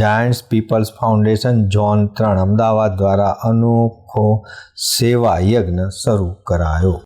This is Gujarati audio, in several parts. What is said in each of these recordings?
જાયન્ટ્સ પીપલ્સ ફાઉન્ડેશન ઝોન ત્રણ અમદાવાદ દ્વારા અનોખો સેવા યજ્ઞ શરૂ કરાયો.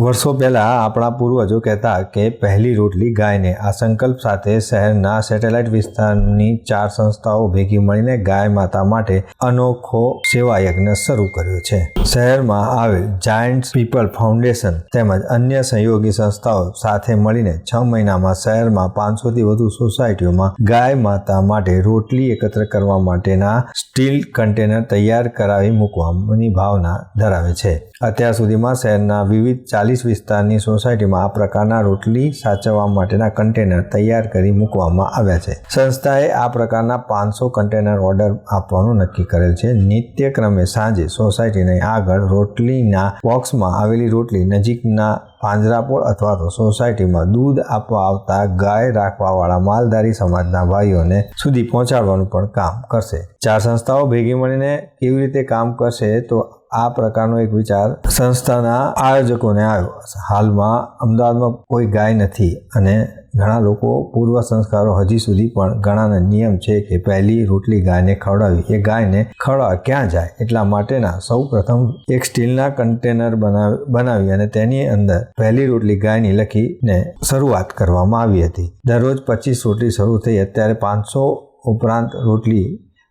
વર્ષો પહેલાં આપણા પૂર્વજો કહેતા કે પહેલી રોટલી ગાયને આ સંકલ્પ સાથે શહેરના સેટેલાઇટ વિસ્તારની ચાર સંસ્થાઓ ભેગી મળીને ગાય માતા માટે અનોખો સેવા યજ્ઞ શરૂ કર્યો છે. શહેરમાં આવેલ જાયન્ટ્સ પીપલ ફાઉન્ડેશન તેમજ અન્ય સહયોગી સંસ્થાઓ સાથે મળીને છ મહિનામાં શહેરમાં પાંચસોથી વધુ સોસાયટીઓમાં ગાય માતા માટે રોટલી એકત્ર કરવા માટેના સ્ટીલ કન્ટેનર તૈયાર કરાવી મૂકવાની ભાવના ધરાવે છે. અત્યાર સુધીમાં શહેરના વિવિધ ચાલીસ વિસ્તારની સોસાયટીમાં આ પ્રકારના રોટલી સાચવવા માટેના કન્ટેનર તૈયાર કરી મૂકવામાં આવ્યા છે. સંસ્થાએ આ પ્રકારના પાંચસો કન્ટેનર ઓર્ડર આપવાનું નક્કી કરેલ છે. નિત્યક્રમે સાંજે સોસાયટીની આગળ રોટલીના બોક્સમાં આવેલી રોટલી નજીકના પાંજરાપોળ અથવા તો સોસાયટીમાં દૂધ આપવા આવતા ગાય રાખવાવાળા માલધારી સમાજના ભાઈઓને સુધી પહોંચાડવાનું પણ કામ કરશે. ચાર સંસ્થાઓ ભેગી મળીને કેવી રીતે કામ કરશે તો આ પ્રકારનો એક વિચાર સંસ્થાના આયોજકોને આવ્યો. હાલમાં અમદાવાદમાં કોઈ ગાય નથી અને ઘણા લોકો પૂર્વ સંસ્કારો હજી સુધી પણ ઘણાના નિયમ છે કે પહેલી રોટલી ગાયને ખવડાવી. એ ગાયને ખવડાવવા ક્યાં જાય એટલા માટેના સૌ પ્રથમ એક સ્ટીલના કન્ટેનર બનાવી બનાવી અને તેની અંદર પહેલી રોટલી ગાયની લખીને શરૂઆત કરવામાં આવી હતી. દરરોજ પચીસ રોટલી શરૂ થઈ અત્યારે પાંચસો ઉપરાંત રોટલી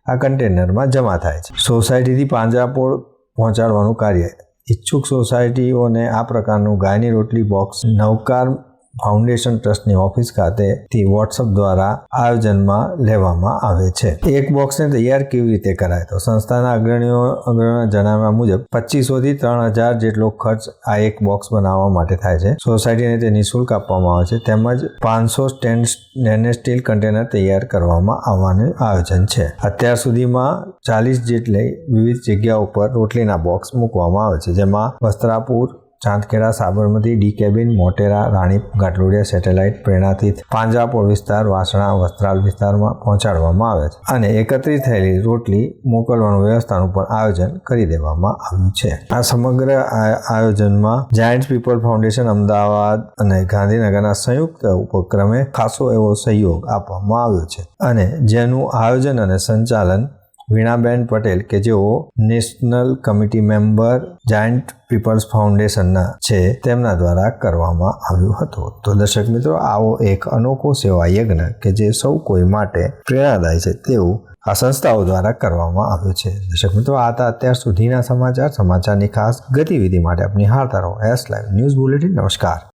આ કન્ટેનરમાં જમા થાય છે. સોસાયટીથી પાંજરાપોળ પહોંચાડવાનું કાર્ય. ઈચ્છુક સોસાયટીઓને આ પ્રકારનું ગાયની રોટલી બોક્સ નવકાર ફાઉન્ડેશન ટ્રસ્ટની ઓફિસ ખાતેથી વોટ્સઅપ દ્વારા આયોજનમાં લેવામાં આવે છે. એક બોક્સને તૈયાર કેવી રીતે કરાય? તો સંસ્થાના અગ્રણીઓ અગ્રણીઓના જણાવ્યા મુજબ, પચીસોથી ત્રણ હજાર જેટલો ખર્ચ આ એક બોક્સ બનાવવા માટે થાય છે. સોસાયટીને તે નિઃશુલ્ક આપવામાં આવે છે. તેમજ પાંચસો સ્ટેન્ડ સ્ટેનલેસ સ્ટીલ કન્ટેનર તૈયાર કરવામાં આવવાનું આયોજન છે. અત્યાર સુધીમાં ચાલીસ જેટલી વિવિધ જગ્યાઓ પર રોટલીના બોક્સ મૂકવામાં આવે છે, જેમાં Vastrapur Chandkheda, Sabarmati D cabin Motera Ranip Ghatlodia satellite પ્રેરણાથી પાંજરાપોળ વિસ્તાર, વાસણા, વસ્ત્રાલ વિસ્તારમાં પહોંચાડવામાં આવે છે અને એકત્રિત થયેલી રોટલી મોકલવાનું વ્યવસ્થાનું પણ આયોજન કરી દેવામાં આવ્યું છે. આ સમગ્ર આયોજનમાં જાયન્ટ પીપલ ફાઉન્ડેશન અમદાવાદ અને ગાંધીનગરના સંયુક્ત ઉપક્રમે ખાસો એવો સહયોગ આપવામાં આવ્યો છે અને જેનું આયોજન અને સંચાલન વીણાબેન પટેલ કે જેઓ national committee member giant people's ફાઉન્ડેશનના છે, તેમના દ્વારા કરવામાં આવ્યું હતું. તો દર્શક મિત્રો, આવો એક અનોખો સેવા યજ્ઞ કે જે સૌ કોઈ માટે પ્રેરણાદાયી છે તેવું આ સંસ્થાઓ દ્વારા કરવામાં આવ્યું છે. દર્શક મિત્રો, આ હતા અત્યાર સુધીના સમાચાર. સમાચારની ખાસ ગતિવિધિ માટે આપની હારતા રહો. એસ લાઈવ ન્યૂઝ બુલેટિન નમસ્કાર.